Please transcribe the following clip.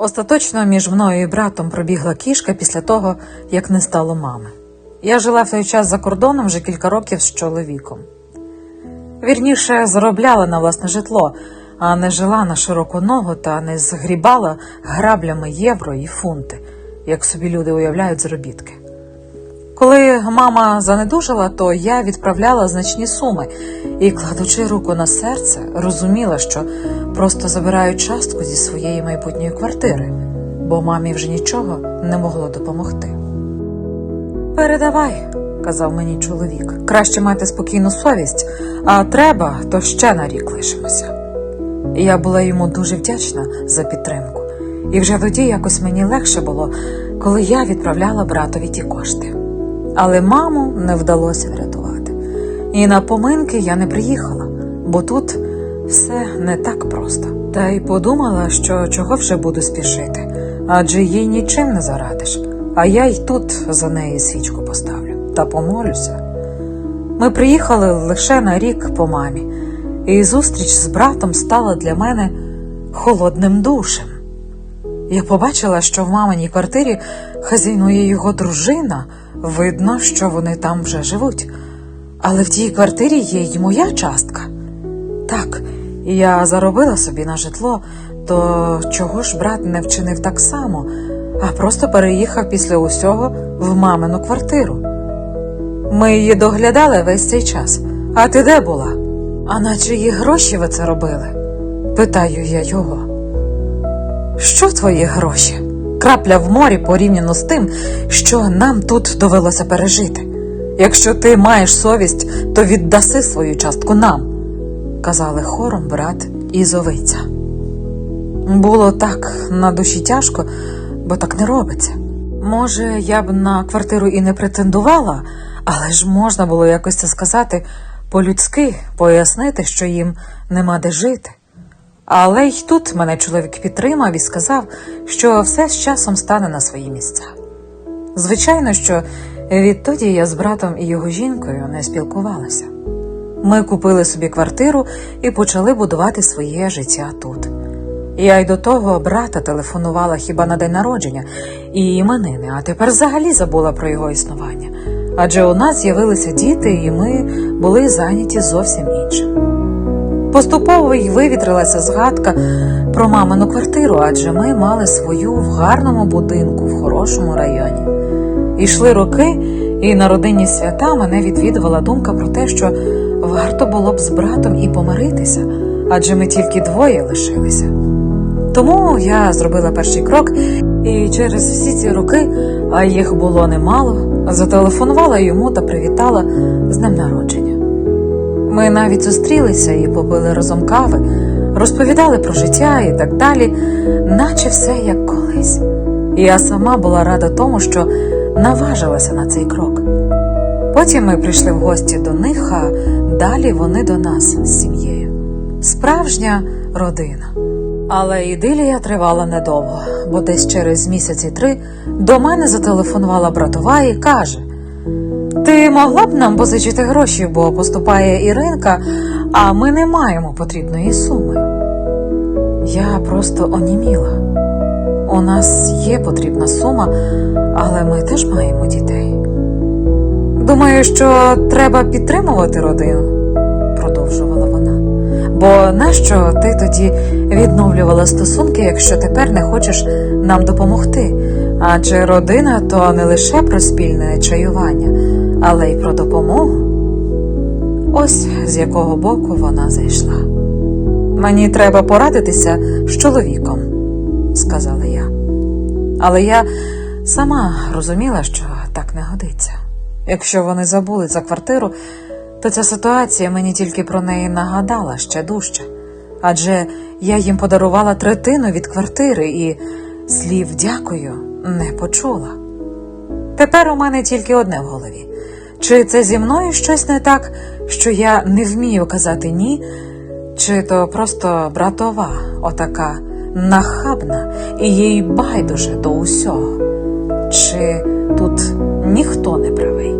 Остаточно між мною і братом пробігла кішка після того, як не стало мами. Я жила в той час за кордоном вже кілька років з чоловіком. Вірніше, заробляла на власне житло, а не жила на широку ногу та не згрібала граблями євро і фунти, як собі люди уявляють заробітки. Коли мама занедужала, то я відправляла значні суми і, кладучи руку на серце, розуміла, що просто забираю частку зі своєї майбутньої квартири, бо мамі вже нічого не могло допомогти. Передавай, казав мені чоловік, краще мати спокійну совість, а треба, то ще на рік лишимося. Я була йому дуже вдячна за підтримку, і вже тоді якось мені легше було, коли я відправляла братові ті кошти. Але маму не вдалося врятувати. І на поминки я не приїхала, бо тут все не так просто. Та й подумала, що чого вже буду спішити, адже їй нічим не зарадиш, а я й тут за неї свічку поставлю та помолюся. Ми приїхали лише на рік по мамі, і зустріч з братом стала для мене холодним душем. Я побачила, що в маминій квартирі хазяйнує його дружина. Видно, що вони там вже живуть. Але в тій квартирі є й моя частка. Так, я заробила собі на житло, то чого ж брат не вчинив так само, а просто переїхав після усього в мамину квартиру. Ми її доглядали весь цей час. А ти де була? А на чиї гроші ви це робили? питаю я його. Що твої гроші? Крапля в морі порівняно з тим, що нам тут довелося пережити. Якщо ти маєш совість, то віддаси свою частку нам, казали хором брат і зовиця. Було так на душі тяжко, бо так не робиться. Може, я б на квартиру і не претендувала, але ж можна було якось це сказати по-людськи, пояснити, що їм нема де жити. Але й тут мене чоловік підтримав і сказав, що все з часом стане на свої місця. Звичайно, що відтоді я з братом і його жінкою не спілкувалася. Ми купили собі квартиру і почали будувати своє життя тут. Я й до того брата телефонувала хіба на день народження і іменини, а тепер взагалі забула про його існування. Адже у нас з'явилися діти, і ми були зайняті зовсім іншим. Поступово й вивітрилася згадка про мамину квартиру, адже ми мали свою в гарному будинку в хорошому районі. Ішли роки, і на родинні свята мене відвідувала думка про те, що варто було б з братом і помиритися, адже ми тільки двоє лишилися. Тому я зробила перший крок і через всі ці роки, а їх було немало, зателефонувала йому та привітала з днем народження. Ми навіть зустрілися і попили разом кави, розповідали про життя і так далі, наче все як колись. Я сама була рада тому, що наважилася на цей крок. Потім ми прийшли в гості до них, а далі вони до нас з сім'єю. Справжня родина. Але ідилія тривала недовго, бо десь через місяці три до мене зателефонувала братова і каже: Ти могла б нам позичити гроші, бо поступає Іринка, а ми не маємо потрібної суми. Я просто оніміла. У нас є потрібна сума, але ми теж маємо дітей. Думаю, що треба підтримувати родину, продовжувала вона. Бо нащо ти тоді відновлювала стосунки, якщо тепер не хочеш нам допомогти? Адже родина то не лише про спільне чаювання, але й про допомогу. Ось з якого боку вона зайшла. Мені треба порадитися з чоловіком, сказала я. Але я сама розуміла, що так не годиться. Якщо вони забули за квартиру, то ця ситуація мені тільки про неї нагадала ще дужче. Адже я їм подарувала третину від квартири і слів дякую не почула. Тепер у мене тільки одне в голові. Чи це зі мною щось не так, що я не вмію казати ні, чи то просто братова, отака нахабна і їй байдуже до усього? Чи тут ніхто не правий?